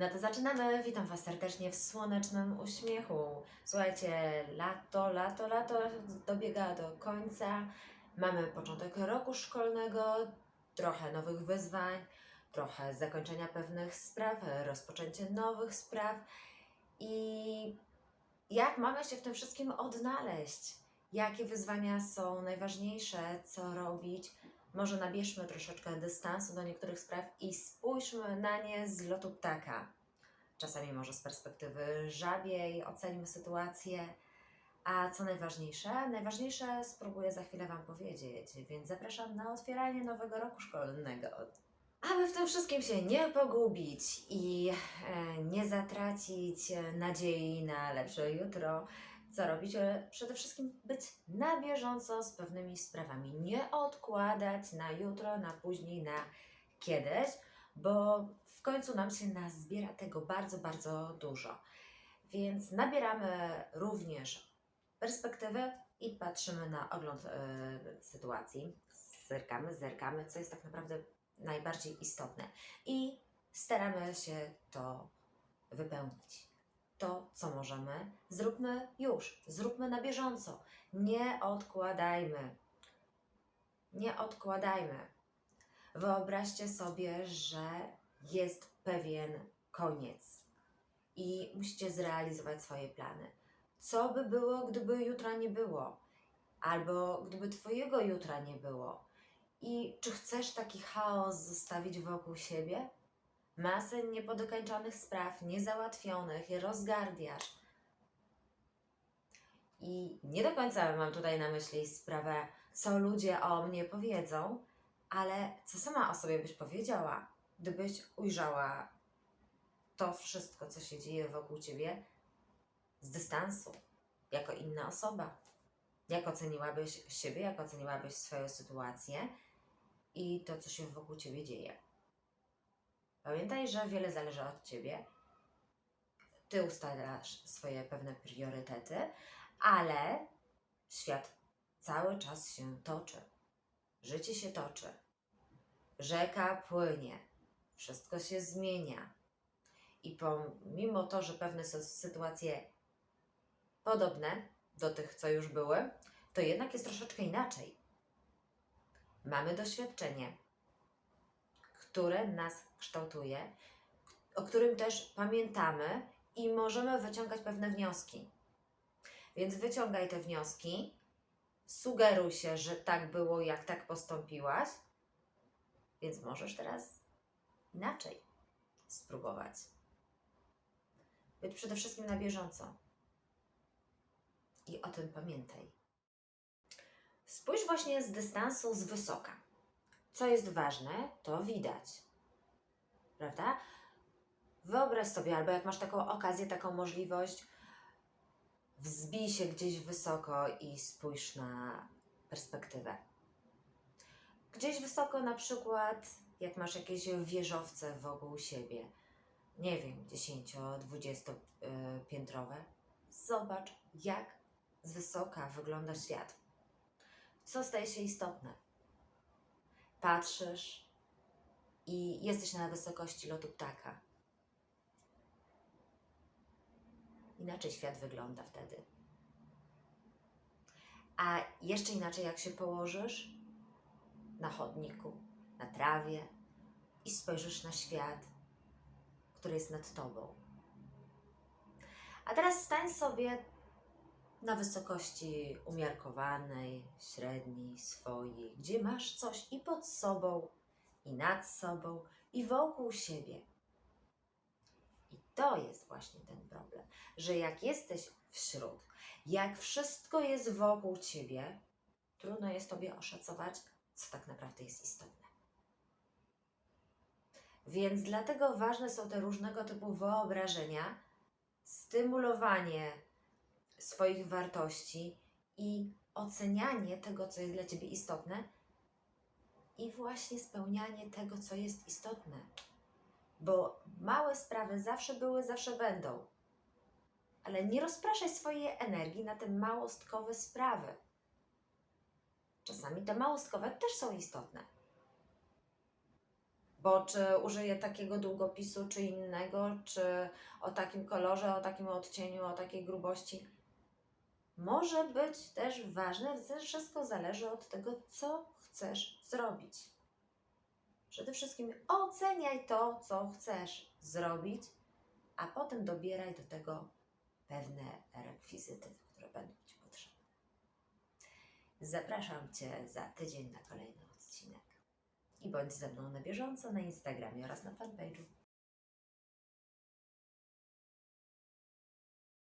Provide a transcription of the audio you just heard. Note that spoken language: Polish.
No to zaczynamy. Witam Was serdecznie w słonecznym uśmiechu. Słuchajcie, lato, lato, lato dobiega do końca. Mamy początek roku szkolnego, trochę nowych wyzwań, trochę zakończenia pewnych spraw, rozpoczęcie nowych spraw. I jak mamy się w tym wszystkim odnaleźć? Jakie wyzwania są najważniejsze? Co robić? Może nabierzmy troszeczkę dystansu do niektórych spraw i spójrzmy na nie z lotu ptaka. Czasami może z perspektywy żabiej ocenimy sytuację. A co najważniejsze? Najważniejsze spróbuję za chwilę Wam powiedzieć, więc zapraszam na otwieranie nowego roku szkolnego. Aby w tym wszystkim się nie pogubić i e, nie zatracić nadziei na lepsze jutro, co robić? E, Przede wszystkim być na bieżąco z pewnymi sprawami. Nie odkładać na jutro, na później, na kiedyś, bo w końcu nam się nazbiera tego bardzo, bardzo dużo. Więc nabieramy również perspektywy i patrzymy na ogląd e, sytuacji. Zerkamy, zerkamy, co jest tak naprawdę najbardziej istotne. I staramy się to wypełnić to, co możemy, zróbmy już, zróbmy na bieżąco. Nie odkładajmy. Nie odkładajmy. Wyobraźcie sobie, że jest pewien koniec i musicie zrealizować swoje plany. Co by było, gdyby jutra nie było? Albo gdyby Twojego jutra nie było? I czy chcesz taki chaos zostawić wokół siebie? Masę niepodokończonych spraw, niezałatwionych, rozgardiasz. I nie do końca mam tutaj na myśli sprawę, co ludzie o mnie powiedzą, ale co sama o sobie byś powiedziała, gdybyś ujrzała to wszystko, co się dzieje wokół ciebie z dystansu, jako inna osoba. Jak oceniłabyś siebie, jak oceniłabyś swoją sytuację i to, co się wokół ciebie dzieje. Pamiętaj, że wiele zależy od ciebie. Ty ustalasz swoje pewne priorytety, ale świat cały czas się toczy. Życie się toczy. Rzeka płynie. Wszystko się zmienia. I pomimo to, że pewne są sytuacje podobne do tych, co już były, to jednak jest troszeczkę inaczej. Mamy doświadczenie, które nas kształtuje, o którym też pamiętamy i możemy wyciągać pewne wnioski. Więc wyciągaj te wnioski, sugeruj się, że tak było, jak tak postąpiłaś, więc możesz teraz inaczej spróbować. Być przede wszystkim na bieżąco. I o tym pamiętaj. Spójrz właśnie z dystansu z wysoka. Co jest ważne, to widać. Prawda? Wyobraź sobie, albo jak masz taką okazję, taką możliwość, wzbij się gdzieś wysoko i spójrz na perspektywę. Gdzieś wysoko, na przykład, jak masz jakieś wieżowce wokół siebie, nie wiem, 10-20 piętrowe, zobacz, jak z wysoka wygląda świat. Co staje się istotne? Patrzysz i jesteś na wysokości lotu ptaka. Inaczej świat wygląda wtedy. A jeszcze inaczej, jak się położysz na chodniku, na trawie i spojrzysz na świat, który jest nad tobą. A teraz stań sobie na wysokości umiarkowanej, średniej, swojej, gdzie masz coś i pod sobą, i nad sobą, i wokół siebie. I to jest właśnie ten problem, że jak jesteś wśród, jak wszystko jest wokół ciebie, trudno jest tobie oszacować, co tak naprawdę jest istotne. Więc dlatego ważne są te różnego typu wyobrażenia, stymulowanie swoich wartości i ocenianie tego, co jest dla Ciebie istotne i właśnie spełnianie tego, co jest istotne. Bo małe sprawy zawsze były, zawsze będą. Ale nie rozpraszaj swojej energii na te małostkowe sprawy. Czasami te małostkowe też są istotne. Bo czy użyję takiego długopisu, czy innego, czy o takim kolorze, o takim odcieniu, o takiej grubości. Może być też ważne, wszystko zależy od tego, co chcesz zrobić. Przede wszystkim oceniaj to, co chcesz zrobić, a potem dobieraj do tego pewne rekwizyty, które będą Ci potrzebne. Zapraszam Cię za tydzień na kolejny odcinek. I bądź ze mną na bieżąco na Instagramie oraz na fanpage'u.